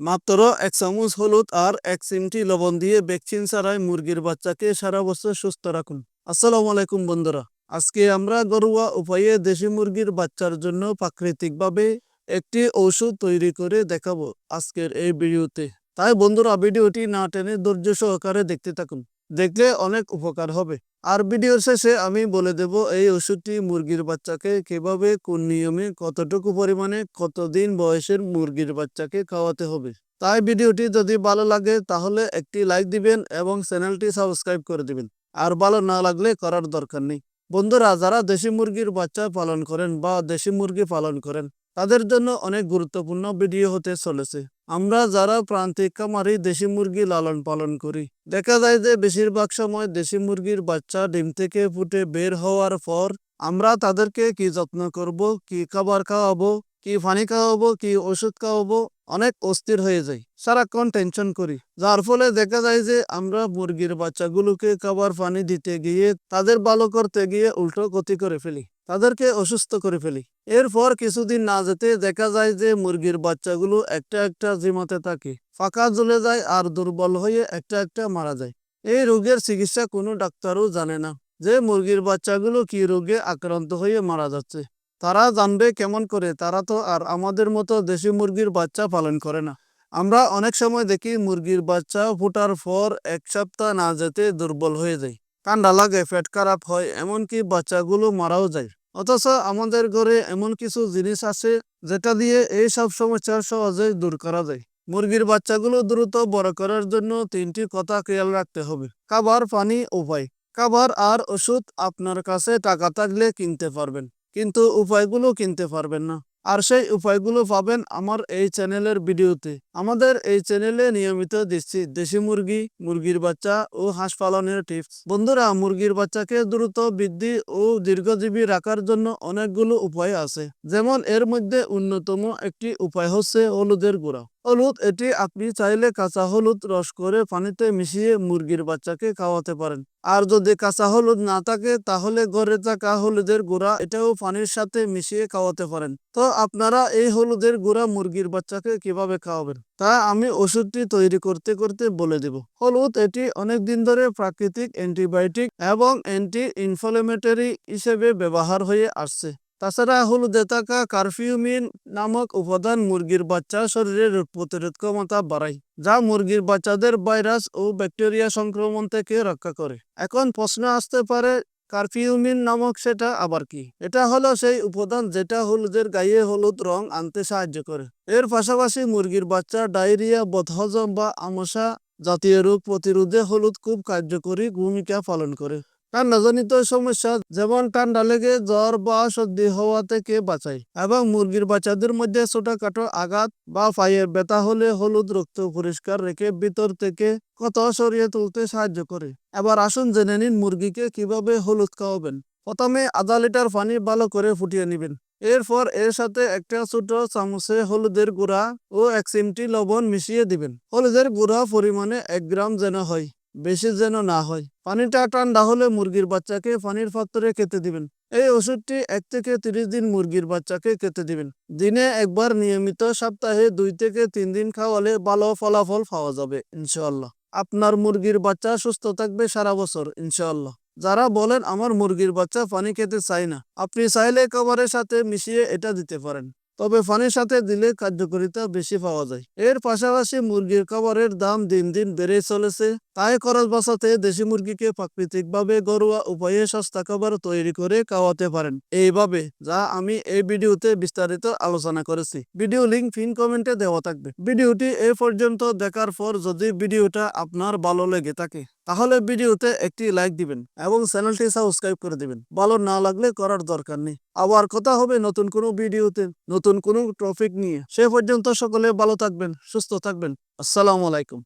মাত্র এক চামচ হলুদ আর এক চিমটি লবণ দিয়ে ভ্যাকসিন ছাড়াই মুরগির বাচ্চাকে সারা বছর সুস্থ রাখুন। আসসালামু আলাইকুম বন্ধুরা, আজকে আমরা ঘরোয়া উপায়ে দেশি মুরগির বাচ্চার জন্য প্রাকৃতিকভাবে একটি ঔষধ তৈরি করে দেখাবো আজকের এই ভিডিওতে। তাই বন্ধুরা, ভিডিওটি না টেনে ধৈর্য সহকারে দেখতে থাকুন। দেখলে অনেক উপকার হবে। আর ভিডিওর শেষে আমি বলে দেব, এই ওষুধটি মুরগির বাচ্চাকে কীভাবে, কোন নিয়মে, কতটুকু পরিমাণে, কতদিন বয়সের মুরগির বাচ্চাকে খাওয়াতে হবে। তাই ভিডিওটি যদি ভালো লাগে, তাহলে একটি লাইক দিবেন এবং চ্যানেলটি সাবস্ক্রাইব করে দিবেন। আর ভালো না লাগলে করার দরকার নেই। বন্ধুরা, যারা দেশি মুরগির বাচ্চা পালন করেন বা দেশি মুরগি পালন করেন, তাদের জন্য অনেক গুরুত্বপূর্ণ ভিডিও হতে চলেছে। আমরা যারা প্রান্তিক খামারি দেশি মুরগি লালন পালন করি, দেখা যায় যে বেশিরভাগ সময় দেশি মুরগির বাচ্চা ডিম থেকে ফুটে বের হওয়ার পর আমরা তাদেরকে কি যত্ন করব, কি খাবার খাওয়াবো, কি পানি খাওয়াবো, কি ওষুধ খাওয়াবো, অনেক অস্থির হয়ে যাই, সারাক্ষণ টেনশন করি। যার ফলে দেখা যায় যে আমরা মুরগির বাচ্চাগুলোকে খাবার পানি দিতে গিয়ে, তাদের ভালো করতে গিয়ে উল্টো ক্ষতি করে ফেলি, তাদেরকে অসুস্থ করে ফেলি। এরপর কিছুদিন না যেতে দেখা যায় যে মুরগির বাচ্চাগুলো একটা একটা জিমাতে থাকে। ফাঁকা জ্বলে যায় আর দুর্বল হয়ে একটা একটা মারা যায়। এই রোগের চিকিৎসা কোনো ডাক্তারও জানে না যে মুরগির বাচ্চাগুলো কি রোগে আক্রান্ত হয়ে মারা যাচ্ছে। তারা জানবে কেমন করে, তারা তো আর আমাদের মতো দেশি মুরগির বাচ্চা পালন করে না। আমরা অনেক সময় দেখি মুরগির বাচ্চা ফোটার পর এক সপ্তাহ না যেতে দুর্বল হয়ে যায়। কান্ডা লাগে, পেট খারাপ হয়, এমনকি বাচ্চাগুলো মারাও যায়। অথচ আমাদের ঘরে এমন কিছু জিনিস আছে যেটা দিয়ে এই সব সমস্যার সহজেই দূর করা যায়। মুরগির বাচ্চাগুলো দ্রুত বড় করার জন্য তিনটি কথা খেয়াল রাখতে হবে। খাবার পানি উপায়। খাবার আর ওষুধ আপনার কাছে টাকা থাকলে কিনতে পারবেন, কিন্তু উপায়গুলো কিনতে পারবেন না। আর সেই উপায়গুলো পাবেন আমার এই চ্যানেলের ভিডিওতে। আমাদের এই চ্যানেলে নিয়মিত দিচ্ছি দেশি মুরগি, মুরগির বাচ্চা ও হাঁস পালনের টিপস। বন্ধুরা, মুরগির বাচ্চাকে দ্রুত বৃদ্ধি ও দীর্ঘজীবী রাখার জন্য অনেকগুলো উপায় আছে। যেমন এর মধ্যে অন্যতম একটি উপায় হচ্ছে হলুদের গুঁড়া। হলুদ, এটি আপনি চাইলে কাঁচা হলুদ রস করে পানিতে মিশিয়ে মুরগির বাচ্চাকে খাওয়াতে পারেন। আর যদি কাঁচা হলুদ না থাকে, তাহলে ঘরে থাকা হলুদের গুঁড়া এটাও পানির সাথে মিশিয়ে খাওয়াতে পারেন। তো আপনারা এই হলুদের গুঁড়া মুরগির বাচ্চাকে কীভাবে খাওয়াবেন? তা আমি ওষুধটি তৈরি করতে করতে বলে দেব। হলুদ, এটি অনেক দিন ধরে প্রাকৃতিক অ্যান্টিবায়োটিক এবং অ্যান্টি ইনফ্লামেটরি হিসেবে ব্যবহার হয়ে আসছে। তাছাড়া হলুদে থাকা কারফিউমিন নামক উপাদান মুরগির বাচ্চা শরীরের রোগ প্রতিরোধ ক্ষমতা বাড়ায়, যা মুরগির বাচ্চাদের ভাইরাস ও ব্যাকটেরিয়া সংক্রমণ থেকে রক্ষা করে। এখন প্রশ্ন আসতে পারে কারফিউমিন নামক সেটা আবার কি? এটা হলো সেই উপাদান যেটা হলুদের গায়ে হলুদ রং আনতে সাহায্য করে। এর পাশাপাশি মুরগির বাচ্চা ডায়রিয়া, বদহজম বা আমসা জাতীয় রোগ প্রতিরোধে হলুদ খুব কার্যকরী ভূমিকা পালন করে। ঠান্ডাজনিত সমস্যা যেমন ঠান্ডা লেগে জ্বর, বা সর্দি হওয়া থেকে বাঁচায়? এবং মুরগির বাচ্চাদের মধ্যে ছোটখাটো আঘাত বা পায়ের ব্যথা হলে হলুদ রক্ত পরিষ্কার রেখে ভিতর থেকে ক্ষত সরিয়ে তুলতে সাহায্য করে। এবার আসুন জেনে নিন মুরগিকে কীভাবে হলুদ খাওয়াবেন। প্রথমে আধা লিটার পানি ভালো করে ফুটিয়ে নেবেন। এরপর এর সাথে একটা ছোট চামচে হলুদের গুঁড়া ও এক চিমটি লবণ মিশিয়ে দিবেন। হলুদের গুঁড়া পরিমাণে এক গ্রাম যেন হয়, বেশি যেন না হয়। পানিটা ঠান্ডা হলে মুরগির বাচ্চাকে পানির পাত্রে খেতে দিবেন। এই ওষুধটি এক থেকে তিরিশ দিন মুরগির বাচ্চাকে খেতে দিবেন। দিনে একবার নিয়মিত সপ্তাহে দুই থেকে তিন দিন খাওয়ালে ভালো ফলাফল পাওয়া যাবে ইনশাল্লাহ আপনার মুরগির বাচ্চা সুস্থ থাকবে সারা বছর ইনশাল্লাহ যারা বলেন, আমার মুরগির বাচ্চা পানি খেতে চায় না আপনি চাইলে খাবারের সাথে মিশিয়ে এটা দিতে পারেন। তবে পানির সাথে দিলে কার্যকারিতা বেশি পাওয়া যায়। এর পাশাপাশি মুরগির খাবারের দাম দিন দিন বেড়ে চলেছে। তাই খরচ বাঁচাতে দেশি মুরগিকে প্রাকৃতিকভাবে ঘরোয়া উপায়ে সস্তা খাবার তৈরি করে খাওয়াতে পারেন। এইভাবে যা আমি এই ভিডিওতে বিস্তারিত আলোচনা করেছি। ভিডিও লিঙ্ক ফিন কমেন্টে দেওয়া থাকবে। ভিডিওটি এ পর্যন্ত দেখার পর যদি ভিডিওটা আপনার ভালো লেগে থাকে তাহলে ভিডিওতে একটি লাইক দিবেন এবং চ্যানেলটি সাবস্ক্রাইব করে দিবেন। ভালো না লাগলে করার দরকার নেই। আবার কথা হবে নতুন কোনো ভিডিওতে, নতুন কোনো টপিক নিয়ে। সে পর্যন্ত সকলে ভালো থাকবেন, সুস্থ থাকবেন। আসসালামু আলাইকুম।